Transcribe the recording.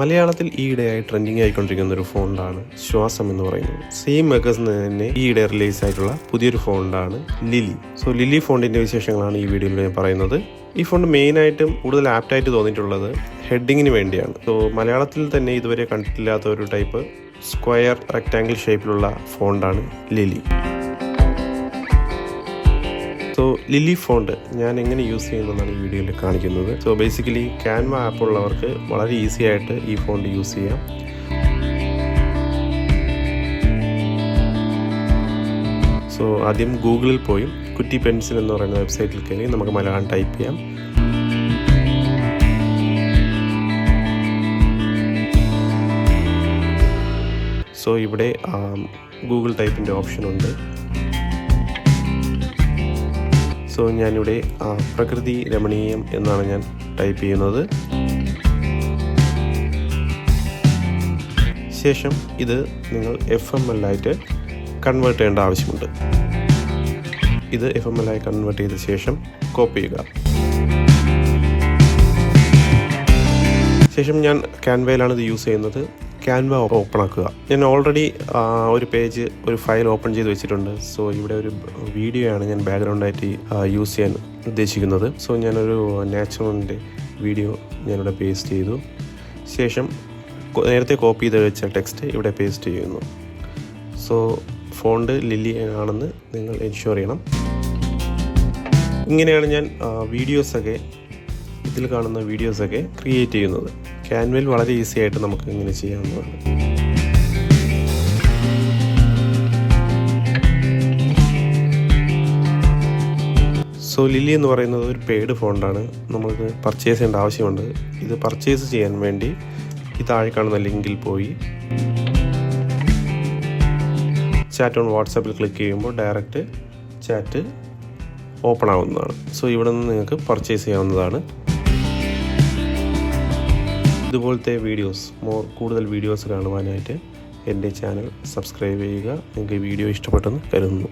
മലയാളത്തിൽ ഈയിടെയായി ട്രെൻഡിങ് ആയിക്കൊണ്ടിരിക്കുന്ന ഒരു ഫോണ്ടാണ് ശ്വാസം എന്ന് പറയുന്നത്. സെയിം മേക്കേഴ്സ് തന്നെ ഈയിടെ റിലീസ് ആയിട്ടുള്ള പുതിയൊരു ഫോണ്ടാണ് ലിലി സോ ലിലി ഫോണ്ടിന്റെ വിശേഷങ്ങളാണ് ഈ വീഡിയോയിൽ ഞാൻ പറയുന്നത്. ഈ ഫോണ്ട് മെയിനായിട്ടും കൂടുതൽ ആപ്റ്റായിട്ട് തോന്നിയിട്ടുള്ളത് ഹെഡിങ്ങിന് വേണ്ടിയാണ്. സോ മലയാളത്തിൽ തന്നെ ഇതുവരെ കണ്ടിട്ടില്ലാത്ത ഒരു ടൈപ്പ് സ്ക്വയർ റെക്റ്റാങ്കിൾ ഷേപ്പിലുള്ള ഫോണ്ടാണ് ലിലി സോ ലിലി ഫോണ്ട് ഞാൻ എങ്ങനെ യൂസ് ചെയ്യുന്നതാണ് ഈ വീഡിയോയിൽ കാണിക്കുന്നത്. സോ ബേസിക്കലി ക്യാൻവ ആപ്പ് ഉള്ളവർക്ക് വളരെ ഈസി ആയിട്ട് ഈ ഫോണ്ട് യൂസ് ചെയ്യാം. സോ ആദ്യം ഗൂഗിളിൽ പോയി. കുറ്റി പെൻസിൽ എന്ന് പറയുന്ന വെബ്സൈറ്റിൽ കയറി നമുക്ക് മലയാളം ടൈപ്പ് ചെയ്യാം. സോ ഇവിടെ ഗൂഗിൾ ടൈപ്പിന്റെ ഓപ്ഷൻ ഉണ്ട്. സോ ഞാനിവിടെ പ്രകൃതി രമണീയം എന്നാണ് ഞാൻ ടൈപ്പ് ചെയ്യുന്നത്. ശേഷം ഇത് നിങ്ങൾ എഫ് എം എൽ ആയിട്ട് കൺവേർട്ട് ചെയ്യേണ്ട ആവശ്യമുണ്ട്. ഇത് എഫ് എം എൽ ആയി കൺവേർട്ട് ചെയ്ത ശേഷം കോപ്പി ചെയ്യുക. ശേഷം ഞാൻ ക്യാൻവയിലാണ് ഇത് യൂസ് ചെയ്യുന്നത്. ക്യാൻവ ഓപ്പൺ ആക്കുക. ഞാൻ ഓൾറെഡി ഒരു പേജ് ഒരു ഫയൽ ഓപ്പൺ ചെയ്ത് വെച്ചിട്ടുണ്ട്. സോ ഇവിടെ ഒരു വീഡിയോ ആണ് ഞാൻ ബാക്ക്ഗ്രൗണ്ടായിട്ട് യൂസ് ചെയ്യാൻ ഉദ്ദേശിക്കുന്നത്. സോ ഞാനൊരു നാച്ചുറലിന്റെ വീഡിയോ ഞാനിവിടെ പേസ്റ്റ് ചെയ്തു. ശേഷം നേരത്തെ കോപ്പി ചെയ്ത് വെച്ച ടെക്സ്റ്റ് ഇവിടെ പേസ്റ്റ് ചെയ്യുന്നു. സോ ഫോണ്ട് ലില്ലി ആണെന്ന് നിങ്ങൾ എൻഷുർ ചെയ്യണം. ഇങ്ങനെയാണ് ഞാൻ വീഡിയോസൊക്കെ ഇതിൽ കാണുന്ന വീഡിയോസൊക്കെ ക്രിയേറ്റ് ചെയ്യുന്നത്. ക്യാൻവയിൽ വളരെ ഈസി ആയിട്ട് നമുക്ക് ഇങ്ങനെ ചെയ്യാവുന്നതാണ്. സോ ലില്ലി എന്ന് പറയുന്നത് ഒരു പെയ്ഡ് ഫോണ്ടാണ് നമ്മൾക്ക് പർച്ചേസ് ചെയ്യേണ്ട ആവശ്യമുണ്ട്. ഇത് പർച്ചേസ് ചെയ്യാൻ വേണ്ടി ഈ താഴെ കാണുന്ന ലിങ്കിൽ പോയി. ചാറ്റ് ഓൺ വാട്സാപ്പിൽ ക്ലിക്ക് ചെയ്യുമ്പോൾ ഡയറക്റ്റ് ചാറ്റ് ഓപ്പൺ ആവുന്നതാണ്. സോ ഇവിടെ നിന്ന് നിങ്ങൾക്ക് പർച്ചേസ് ചെയ്യാവുന്നതാണ്. ഇതുപോലത്തെ വീഡിയോസ് മോർ കൂടുതൽ വീഡിയോസ് കാണുവാനായിട്ട് എന്റെ ചാനൽ സബ്സ്ക്രൈബ് ചെയ്യുക. നിങ്ങൾക്ക് വീഡിയോ ഇഷ്ടപ്പെട്ടെന്ന് കരുതുന്നു.